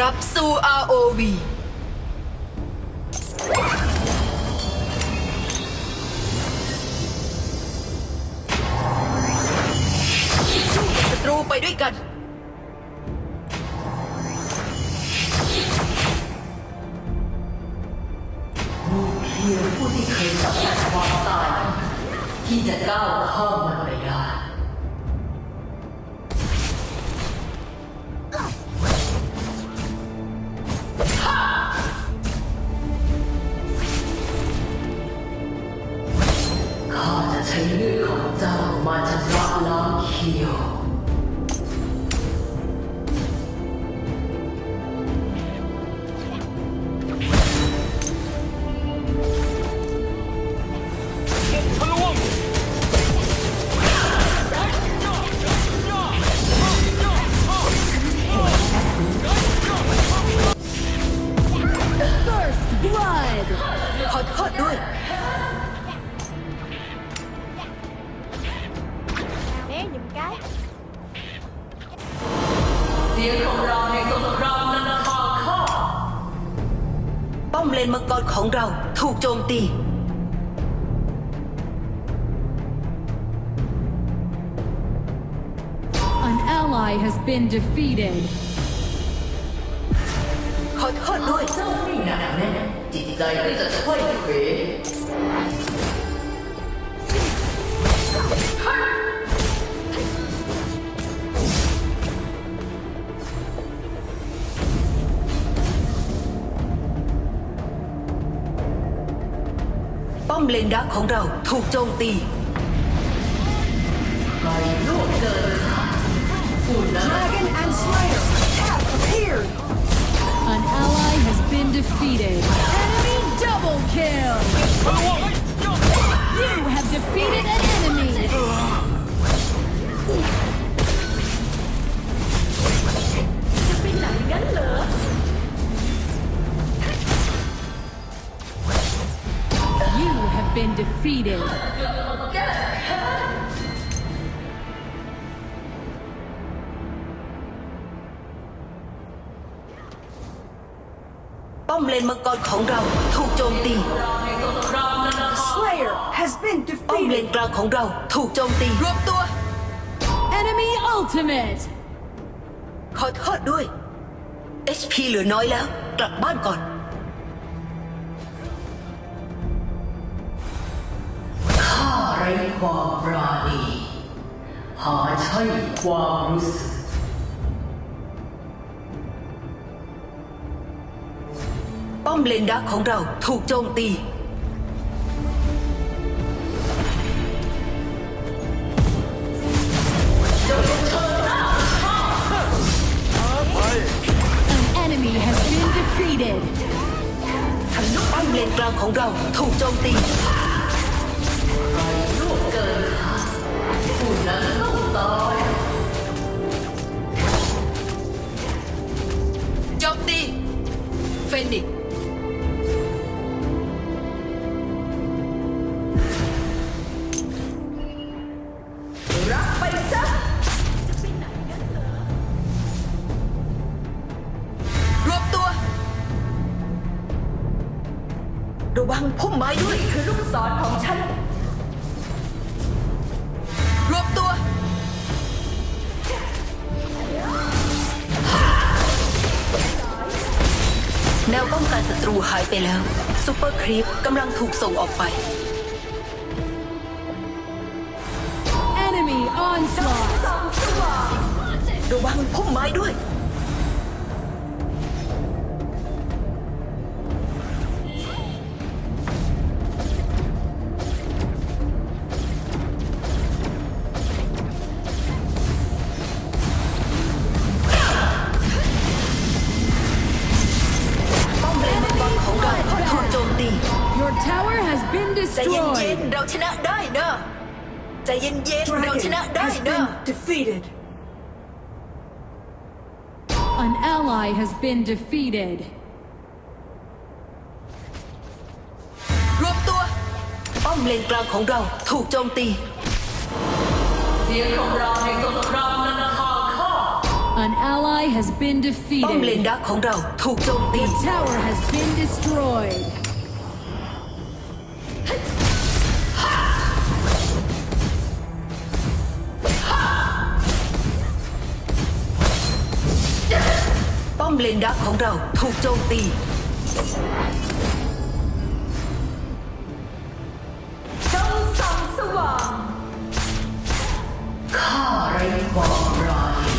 รับสู่ ROV สู้กับศัตรูไปด้วยกันเพียงผู้ที่เคยสัมผัสความตายที่จะก้าวข้ามมันไปได้ Might has not long. Né, giùm cái เสียงของเราในสงครามนานาชาติข้าป้อมเลนมังกรของเราถูกโจมตี An ally has been defeated. ขอโทษด้วย เจ้าไม่หนักแน่นจิตใจก็จะค่อยเขวป้อ มเลนดักของเราถูกโจมตี ไปล่วงเกินผู้นั้น Dragon and Slayer have appeared! An ally has been defeated. Enemy double kill! You have defeated an been defeated. ป้อมเลนมังกรของเราถูกโจมตี Slayer has been ป้อมเล defeated! นกลางของเราถูกโจมตี รวมตัว Enemy ultimate! ขอโทษด้วย HP เหลือน้อยแล้ว กลับบ้านก่อน ข้าไร้ความปราณี หาใช่ความรู้สึก ป้อมเลนดักของเราถูกโจมตี An enemy has been defeated. ป้อมเลนกลางของเราถูกโจมตี ตรูหายไปแล้วซูเปอร์ครีปกำลังถูกส่งออกไป Enemy onslaught! ระวังพุ่มไม้ด้วย ใจเย็นๆ เราชนะ Dragon ได้ has เนอะ been defeated! An ally has been defeated. รวมตัว ป้อมเลนกลางของเราถูกโจมตี เสียงของเราในสงครามนานาชาติข้า An ally has been ป้อมเลน defeated. ดักของเราถูกโจมตี Tower has been destroyed. ป้อมเลนดักของเราถูกโจมตี จงส่องสว่างข้าไร้ความร้าย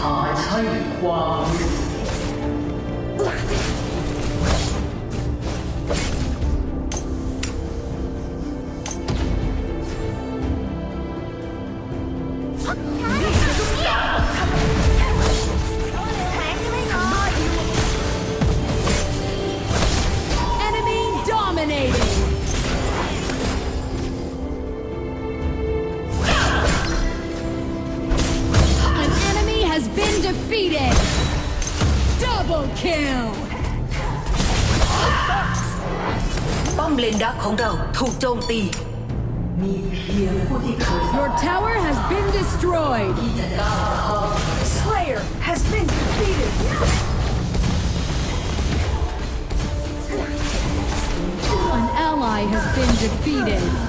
หาใช่ความรู้ มตี มีเพียงผู้ที่เคย Your tower has been destroyed. ที่จะก้าวเข้า Slayer has been defeated An ally has been defeated.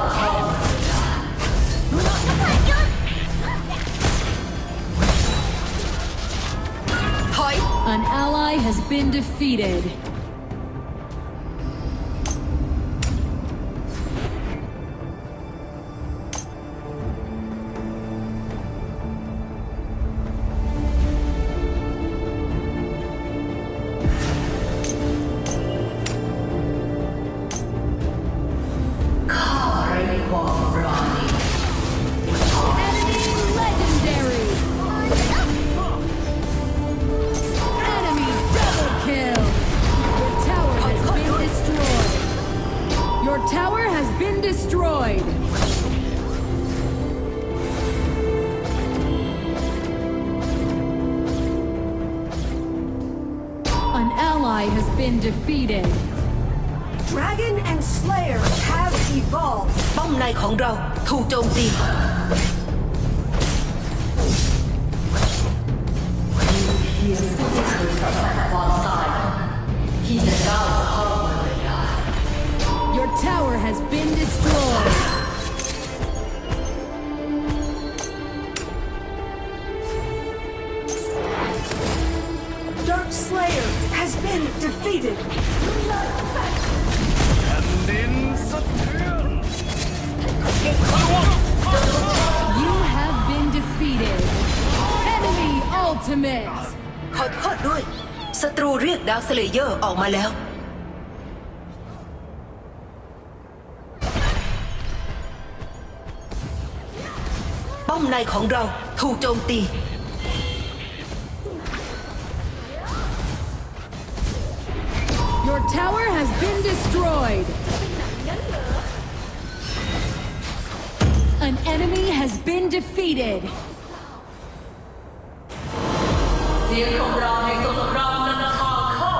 has been defeated. ။ Dragon and Slayer have evolved ป้อมในของเราถูกโจมตี เพียงผู้ที่เคยสัมผัสความตายที่จะก้าวเข้ามาได้ Your tower has been destroyed. Dark Slayer has been defeated ดินสะเทือน You have been defeated. Enemy ultimate. ขอโทษด้วย ศัตรูเรียกดาวสเลเยอร์ออกมาแล้ว ป้อมในของเราถูกโจมตี Your tower has been destroyed. างข้า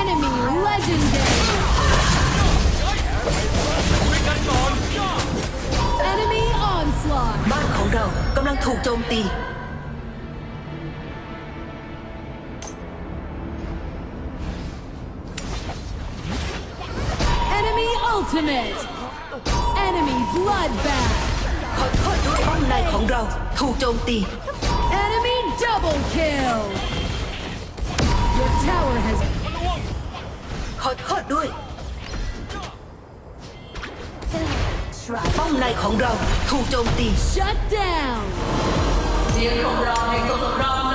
Enemy legendary. Enemy onslaught. บ้านของเรากำลังถูกโจมตี ultimate. Enemy bloodbath. ขอโทษด้วยป้อมในของเราถูกโจมตี Enemy double kill. Your tower has ขอโทษด้วย Dragon ป้อมในของเราถูกโจมตี Shut down. เสียงคำรามแห่งสงคราม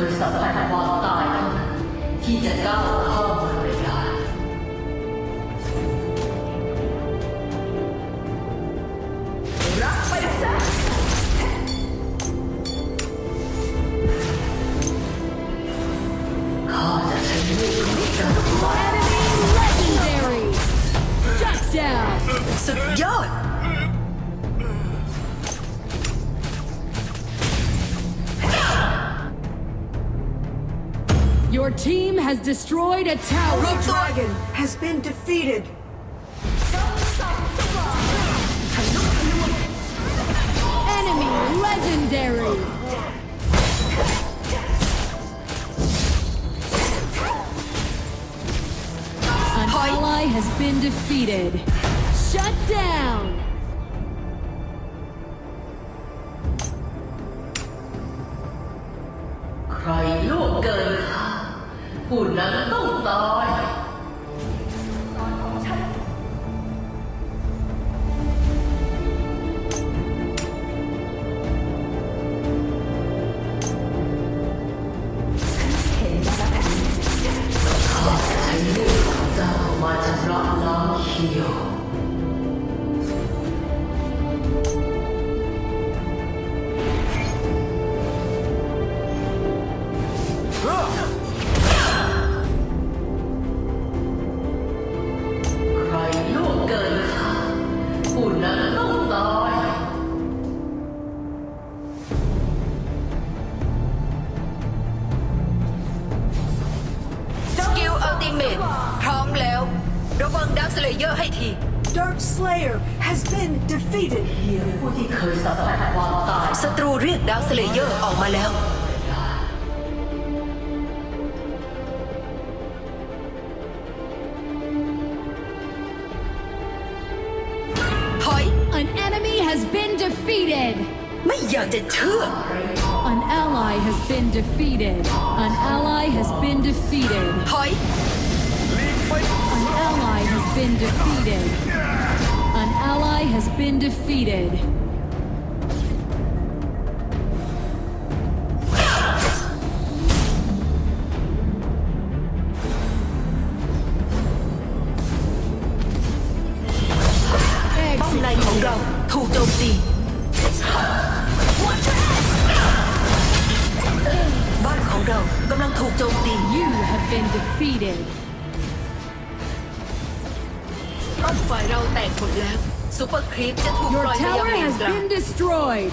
ผู้ที่เคยสัมผัสความตายเท่านั้นที่จะก้าวข้ามมันไปได้ ข้าจะใช้เวทมนต์จันทร์วา Enemy legendary. Shut down. สุดยอด Your team has destroyed a tower. The dragon has been defeated. Enemy legendary. An ally has been defeated. Shut down. Nana แล้ว ระวังดักสเลเยอร์ให้ที Dark Slayer has been defeated. เพียงผู้ที่เคยสัมผัสความตาย ศัตรูเรียกดักสเลเยอร์ออกมาแล้ว ถอย An enemy has been defeated. ไม่อยากจะเชื่อ An ally has been defeated. An ally has been defeated. ถอย An ally has been defeated. An ally has been defeated. Này khổng lồ, thủ khổng lồ, thủ? You have been defeated. ป้อมฝ่ายเราแตกหมดแล้วซูเปอร์ครีปจะถูกป Your ล่อยไปยัง tower เลน has กลาง been destroyed.